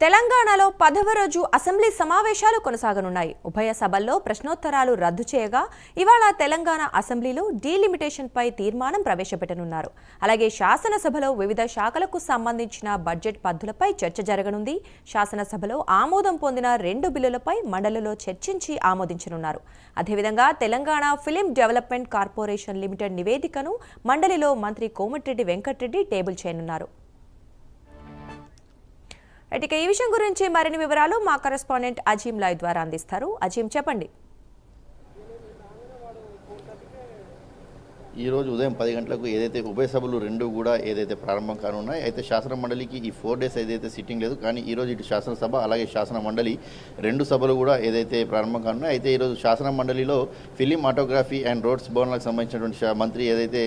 తెలంగాణలో పదవ రోజు అసెంబ్లీ సమావేశాలు కొనసాగనున్నాయి. ఉభయ సభల్లో ప్రశ్నోత్తరాలు రద్దు చేయగా ఇవాళ తెలంగాణ అసెంబ్లీలో డీలిమిటేషన్పై తీర్మానం ప్రవేశపెట్టనున్నారు. అలాగే శాసనసభలో వివిధ శాఖలకు సంబంధించిన బడ్జెట్ పద్ధతులపై చర్చ జరగనుంది. శాసనసభలో ఆమోదం పొందిన రెండు బిల్లులపై మండలిలో చర్చించి ఆమోదించనున్నారు. అదేవిధంగా Telangana film development corporation limited నివేదికను మండలిలో మంత్రి కోమటిరెడ్డి వెంకటరెడ్డి టేబుల్ చేయనున్నారు. ఇక ఈ విషయం గురించి మరిన్ని వివరాలు మా కరెస్పాండెంట్ అజీం లాయ్ ద్వారా అందిస్తారు. అజీం చెప్పండి. ఈ రోజు ఉదయం పది గంటలకు ఏదైతే ఉభయ సభలు రెండు కూడా ఏదైతే ప్రారంభం కానున్నాయి అయితే శాసన మండలికి ఈ ఫోర్ డేస్ ఏదైతే సిట్టింగ్ లేదు కానీ ఈరోజు ఇటు శాసనసభ అలాగే శాసన మండలి రెండు సభలు కూడా ఏదైతే ప్రారంభం కానున్నాయి అయితే ఈరోజు శాసన మండలిలో ఫిలిం ఆటోగ్రఫీ అండ్ రోడ్స్ భవన్లకు సంబంధించినటువంటి మంత్రి ఏదైతే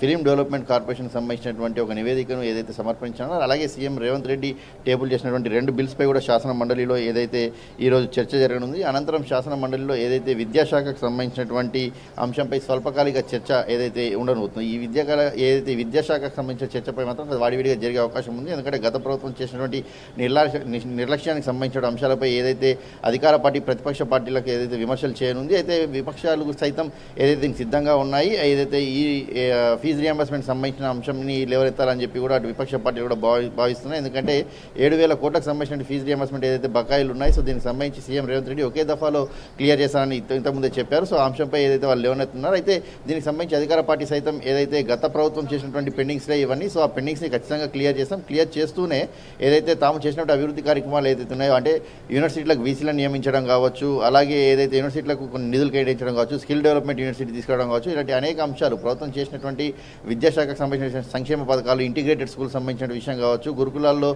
ఫిలిం డెవలప్మెంట్ కార్పొరేషన్ సంబంధించినటువంటి ఒక నివేదికను ఏదైతే సమర్పించాలో అలాగే సీఎం రేవంత్ రెడ్డి టేబుల్ చేసినటువంటి రెండు బిల్స్పై కూడా శాసన మండలిలో ఏదైతే ఈరోజు చర్చ జరగనుంది అనంతరం శాసన మండలిలో ఏదైతే విద్యాశాఖకు సంబంధించినటువంటి అంశంపై స్వల్పకాలిక చర్చ ఏదైతే ఉండబోతుందో ఈ విద్యాకాల ఏదైతే విద్యాశాఖకు సంబంధించిన చర్చపై మాత్రం అది వాడివిడిగా జరిగే అవకాశం ఉంది. ఎందుకంటే గత ప్రభుత్వం చేసినటువంటి నిర్లక్ష్య నిర్లక్ష్యానికి సంబంధించిన అంశాలపై ఏదైతే అధికార పార్టీ ప్రతిపక్ష పార్టీలకు ఏదైతే విమర్శలు చేయనుంది అయితే విపక్షాలు సైతం ఏదైతే సిద్ధంగా ఉన్నాయి ఏదైతే ఈ ఫీజు రియంబర్స్మెంట్ సంబంధించిన అంశంని లేవనెత్తాలని చెప్పి కూడా అటు విపక్ష పార్టీలు కూడా భావి భావిస్తున్నాయి. ఎందుకంటే ఏడు వేల కోట్లకు సంబంధించిన ఫీజు రియంబర్స్మెంట్ ఏదైతే బకాయిలు ఉన్నాయి సో దీనికి సంబంధించి సీఎం రేవంత్ రెడ్డి ఒకే దఫాలో క్లియర్ చేశారని ఇంతకుముందే చెప్పారు. సో అంశంపై ఏదైతే వాళ్ళు లేవనెత్తున్నారు అయితే దీనికి సంబంధించి అధికార పార్టీ సైతం ఏదైతే గత ప్రభుత్వం చేసినటువంటి పెండింగ్స్లే ఇవన్నీ సో ఆ పెండింగ్స్ని ఖచ్చితంగా క్లియర్ చేస్తాం. క్లియర్ చేస్తూనే ఏదైతే తాము చేసినటువంటి అభివృద్ధి కార్యక్రమాలు ఏదైతే ఉన్నాయో అంటే యూనివర్సిటీలకు వీసీలను నియమించడం కావచ్చు అలాగే ఏదైతే యూనివర్సిటీలకు కొన్ని నిధులు కేటాయించడం కావచ్చు స్కిల్ డెవలప్మెంట్ యూనివర్సిటీ తీసుకురావడం కావచ్చు ఇలాంటి అనేక అంశాలు ప్రభుత్వం చేసినటువంటి విద్యాశాఖకు సంబంధించిన సంక్షేమ పథకాలు ఇంటిగ్రేటెడ్ స్కూల్ సంబంధించిన విషయం కావచ్చు గురుకులాల్లో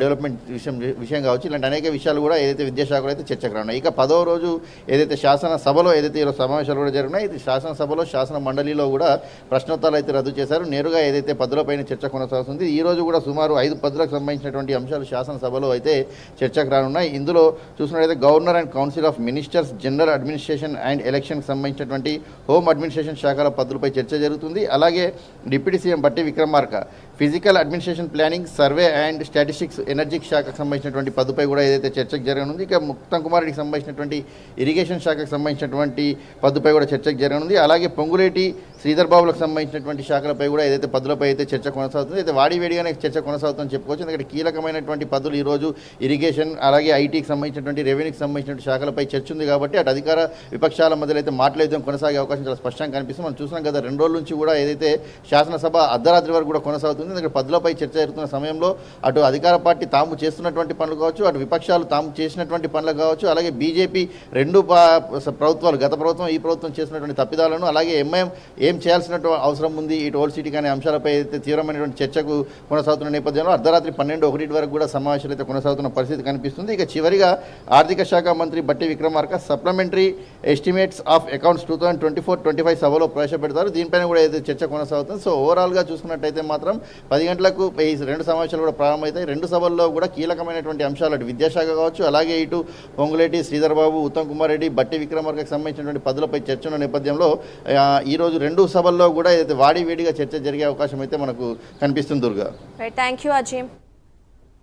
డెవలప్మెంట్ విషయం విషయం కావచ్చు ఇలాంటి అనేక విషయాలు కూడా ఏదైతే విద్యాశాఖలో అయితే చర్చకు రాఉన్నాయి ఇక పదో రోజు ఏదైతే శాసన సభలో ఏదైతే ఈరోజు సమావేశాలు కూడా జరిగినాయి ఇది శాసనసభలో శాసన మండలిలో కూడా ప్రశ్నోత్తరాలు అయితే రద్దు చేశారు. నేరుగా ఏదైతే పదులపైన చర్చ కొనసాగుతుంది ఈ రోజు కూడా సుమారు ఐదు పదులకు సంబంధించినటువంటి అంశాలు శాసనసభలో అయితే చర్చకు రానున్నాయి. ఇందులో చూసినట్లయితే governor and council of ministers general administration and ఎలక్షన్కి సంబంధించినటువంటి హోమ్ అడ్మినిస్ట్రేషన్ శాఖల పద్ధతులపై చర్చ జరుగుతుంది. అలాగే deputy CM Bhatti Vikramarka. Physical administration planning survey and statistics energy శాఖకు సంబంధించినటువంటి పదుపై కూడా ఏదైతే చర్చకు జరగనుంది ఇక ముక్తం కుమార్ రెడ్డికి సంబంధించినటువంటి ఇరిగేషన్ శాఖకు సంబంధించినటువంటి పదుపై కూడా చర్చకు జరగనుంది. అలాగే పొంగులేటి శ్రీధర్ బాబులకు సంబంధించినటువంటి శాఖలపై కూడా ఏదైతే పదులపై అయితే చర్చ కొనసాగుతుంది అయితే వాడి వేడిగానే చర్చ కొనసాగుతుందని చెప్పుకోవచ్చు. ఎందుకంటే కీలకమైనటువంటి పదులు ఈరోజు ఇరిగేషన్ అలాగే ఐటీకి సంబంధించినటువంటి రెవెన్యూకి సంబంధించినటువంటి శాఖలపై చర్చ ఉంది కాబట్టి అటు అధికార విపక్షాల మధ్యలో అయితే మాట్లాడేద్దాం కొనసాగే అవకాశం చాలా స్పష్టంగా కనిపిస్తుంది. మనం చూసినాం కదా రెండు రోజుల నుంచి కూడా ఏదైతే శాసనసభ అర్ధరాత్రి వరకు కూడా కొనసాగుతుంది. జరుగుతుంది ఇక్కడ పదులపై చర్చ జరుగుతున్న సమయంలో అటు అధికార పార్టీ తాము చేస్తున్నటువంటి పనులు కావచ్చు అటు విపక్షాలు తాము చేసినటువంటి పనులు కావచ్చు అలాగే బీజేపీ రెండు ప్రభుత్వాలు గత ప్రభుత్వం ఈ ప్రభుత్వం చేసినటువంటి తప్పిదాలను అలాగే ఎంఐఎం ఏం చేయాల్సినటువంటి అవసరం ఉంది ఇటు టోల్ సిటీ కానీ అంశాలపై అయితే తీవ్రమైనటువంటి చర్చకు కొనసాగుతున్న నేపథ్యంలో అర్ధరాత్రి పన్నెండు ఒకటి వరకు కూడా సమావేశాలు అయితే కొనసాగుతున్న పరిస్థితి కనిపిస్తుంది. ఇక చివరిగా ఆర్థిక శాఖ మంత్రి Bhatti Vikramarka supplementary estimates of accounts two thousand twenty four twenty five సభలో ప్రవేశపెడతారు. దీనిపైన కూడా అయితే చర్చ కొనసాగుతుంది సో ఓవరాల్గా చూసుకున్నట్టయితే మాత్రం పది గంటలకు ఈ రెండు సమావేశాలు కూడా ప్రారంభమవుతాయి. రెండు సభల్లో కూడా కీలకమైనటువంటి అంశాలు అటు విద్యాశాఖ కావచ్చు అలాగే ఇటు పొంగులేటి శ్రీధర్ బాబు ఉత్తమ్ కుమార్ రెడ్డి బట్టి విక్రమార్కకు సంబంధించినటువంటి పదులపై చర్చ ఉన్న నేపథ్యంలో ఈరోజు రెండు సభల్లో కూడా ఏదైతే వాడి వేడిగా చర్చ జరిగే అవకాశం అయితే మనకు కనిపిస్తుంది దుర్గా. Thank you Ajay